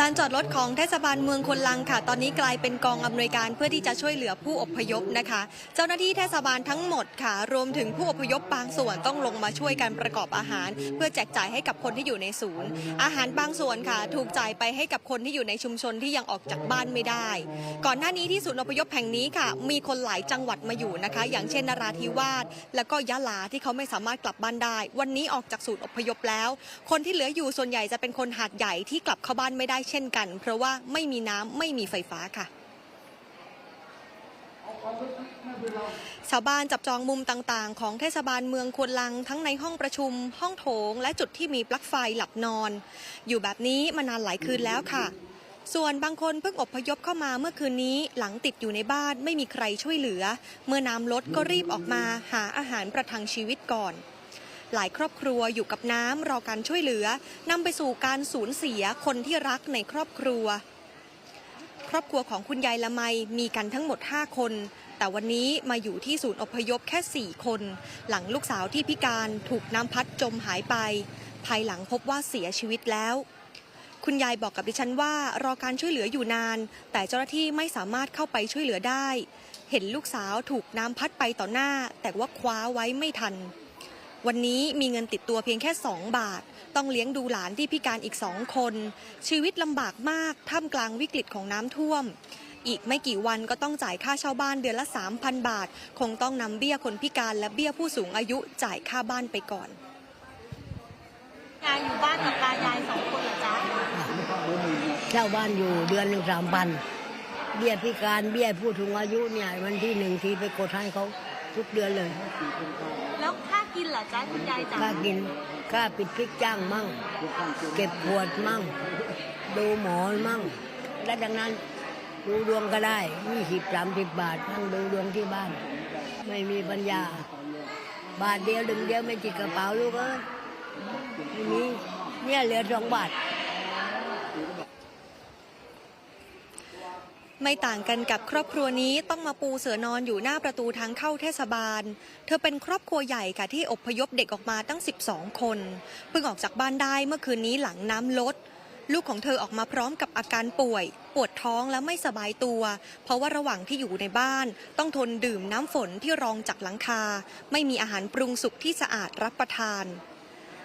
ลานจอดรถของเทศบาลเมืองคนลังค่ะ ตอนนี้กลายเป็นกองอำนวยการเพื่อที่จะช่วยเหลือผู้อพยพนะคะ เจ้าหน้าที่เทศบาลทั้งหมดค่ะ รวมถึงผู้อพยพบางส่วนต้องลงมาช่วยกันประกอบอาหาร เพื่อแจกจ่ายให้กับคนที่อยู่ในศูนย์ อาหารบางส่วนค่ะ ถูกจ่ายไปให้กับคนที่อยู่ในชุมชนที่ยังออกจากบ้านไม่ได้ ก่อนหน้านี้ที่ศูนย์อพยพแห่งนี้ค่ะ มีคนหลายจังหวัดมาอยู่นะคะ อย่างเช่นนราธิวาสแล้วก็ยะลาที่เขาไม่สามารถกลับบ้านได้ วันนี้ออกจากศูนย์อพยพแล้ว คนที่เหลืออยู่ส่วนใหญ่จะเป็นคนหาดใหญ่ที่กลับเข้าบ้านไม่ได้เช่นกัน เพราะว่าไม่มีน้ำไม่มีไฟฟ้าค่ะชาวบ้านจับจองมุมต่างๆ ของเทศบาลเมืองควนลัง ทั้งในห้องประชุม ห้องโถง และจุดที่มีปลั๊กไฟหลับนอน อยู่แบบนี้มานานหลายคืนแล้วค่ะ ส่วนบางคนเพิ่งอพยพเข้ามาเมื่อคืนนี้หลังติดอยู่ในบ้านไม่มีใครช่วยเหลือ เมื่อน้ำลดก็รีบออกมาหาอาหารประทังชีวิตก่อน หลายครอบครัวอยู่กับน้ำรอการช่วยเหลือนำไปสู่การสูญเสียคนที่รักในครอบครัว ครอบครัวของคุณยายละไมมีกันทั้งหมด 5 คน แต่วันนี้มาอยู่ที่ศูนย์อพยพแค่ 4 คน หลังลูกสาวที่พิการถูกน้ำพัดจมหายไป ภายหลังพบว่าเสียชีวิตแล้วคุณยายบอกกับดิฉันว่ารอการช่วยเหลืออยู่นาน แต่เจ้าหน้าที่ไม่สามารถเข้าไปช่วยเหลือได้ เห็นลูกสาวถูกน้ำพัดไปต่อหน้า แต่ว่าคว้าไว้ไม่ทัน วันนี้มีเงินติดตัวเพียงแค่ 2 บาท ต้องเลี้ยงดูหลานที่พิการอีกสองคน ชีวิตลำบากมากท่ามกลางวิกฤตของน้ำท่วม อีกไม่กี่วันก็ต้องจ่ายค่าเช่าบ้านเดือนละ 3,000 บาท คงต้องนำเบี้ยคนพิการและเบี้ยผู้สูงอายุจ่ายค่าบ้านไปก่อนยายอยู่บ้านกับตายายสองคนเหรอจ๊ะเช่าบ้านอยู่เดือนหนึ่งสามพันเบี้ยพิการเบี้ยผู้สูงอายุเนี่ยวันที่หนึ่งทีไปกดให้เขาทุกเดือนเลย แล้วค่ากิน เหรอจ๊ะคุณยายจ๋าค่ากินค่าปิดพริกจ้างมั่ง เก็บขวดมั่ง ดูหมอมั่ง และดังนั้นดูดวงก็ได้ยี่สิบสามสิบบาทนั่งดูดวงที่บ้าน ไม่มีปัญญา บาทเดียวดึงเดียวไม่จิกกระเป๋าลูกเอ้ยไม่มีเนี่ยเหลือสองบาท ไม่ต่างกันกับครอบครัวนี้ต้องมาปูเสือนอนอยู่หน้าประตูทางเข้าเทศบาล เธอเป็นครอบครัวใหญ่ค่ะที่อพยพเด็กออกมาตั้ง 12 คน เพิ่งออกจากบ้านได้เมื่อคืนนี้หลังน้ำลด ลูกของเธอออกมาพร้อมกับอาการป่วย ปวดท้องและไม่สบายตัว เพราะว่าระหว่างที่อยู่ในบ้าน ต้องทนดื่มน้ำฝนที่รองจากหลังคา ไม่มีอาหารปรุงสุกที่สะอาดรับประทาน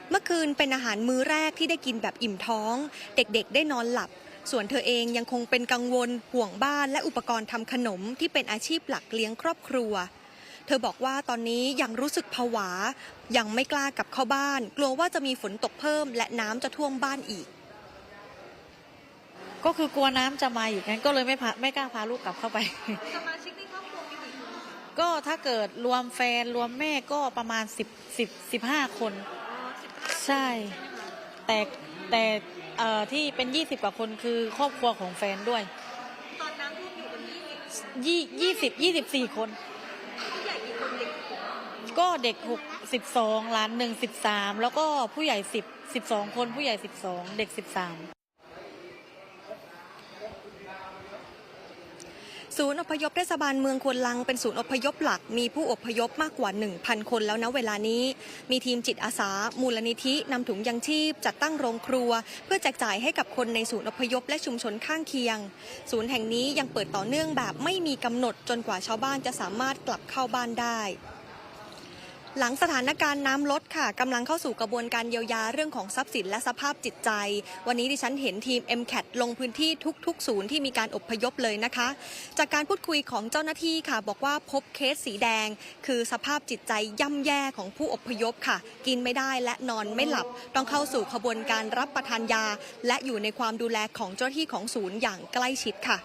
เมื่อคืนเป็นอาหารมื้อแรกที่ได้กินแบบอิ่มท้อง เด็กๆ ได้นอนหลับ ส่วนเธอเองยังคงเป็นกังวลห่วงบ้านและอุปกรณ์ทำขนมที่เป็นอาชีพหลักเลี้ยงครอบครัว เธอบอกว่าตอนนี้ยังรู้สึกผวา ยังไม่กล้ากลับเข้าบ้าน กลัวว่าจะมีฝนตกเพิ่ม และน้ำจะท่วมบ้านอีก ก็คือกลัวน้ำจะมาอยู่งั้นก็เลยไม่พาไม่กล้าพาลูกกลับเข้าไปสมาชิกในครอบครัวมีกี่คนก็ถ้าเกิดรวมแฟนรวมแม่ก็ประมาณสิบสิบสิบห้าคน ใช่ แต่ แต่เอ่อที่เป็นยี่สิบกว่าคนคือครอบครัวของแฟนด้วย ตอนน้ำท่วมอยู่กันยี่สิบยี่ยี่สิบยี่สิบสี่คน ผู้ใหญ่กี่คนเด็กกี่คนก็เด็กหกสิบสองหลานหนึ่งสิบสามแล้วก็ผู้ใหญ่สิบสิบสองคนผู้ใหญ่สิบสองเด็กสิบสาม ศูนย์อพยพเทศบาลเมืองควนลังเป็นศูนย์อพยพหลัก มีผู้อพยพมากกว่า 1,000 คนแล้วนะเวลานี้ มีทีมจิตอาสา มูลนิธินำถุงยังชีพ จัดตั้งโรงครัว เพื่อแจกจ่ายให้กับคนในศูนย์อพยพและชุมชนข้างเคียง ศูนย์แห่งนี้ยังเปิดต่อเนื่องแบบไม่มีกำหนดจนกว่าชาวบ้านจะสามารถกลับเข้าบ้านได้ หลังสถานการณ์น้ำลดค่ะกำลังเข้าสู่กระบวนการเยียวยาเรื่องของทรัพย์สินและสภาพจิตใจ วันนี้ดิฉันเห็นทีม MCAT ลงพื้นที่ทุก ๆ ศูนย์ที่มีการอบพยพเลยนะคะ จากการพูดคุยของเจ้าหน้าที่ค่ะ บอกว่าพบเคสสีแดง คือสภาพจิตใจย่ำแย่ของผู้อบพยพค่ะ กินไม่ได้และนอนไม่หลับ ต้องเข้าสู่ขบวนการรับประทานยา และอยู่ในความดูแลของเจ้าหน้าที่ของศูนย์อย่างใกล้ชิดค่ะ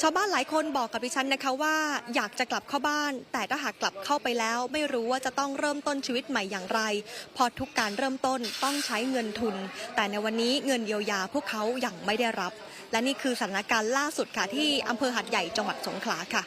ชาวบ้านหลายคนบอกกับดิฉันนะคะว่า อยากจะกลับเข้าบ้าน แต่ถ้าหากกลับเข้าไปแล้วไม่รู้ว่าจะต้องเริ่มริ่มต้นชีวิตใหม่อย่างไรเพอทุกการเริ่มต้นต้องใช้เงินทุน แต่ในวันนี้เงินเยียวยาพวกเขายัางไม่ได้รับ และนี่คือสถานการณ์ล่าสุดค่ะที่อำเภอหัดใหญ่จังหวัดสงขลาค่ะ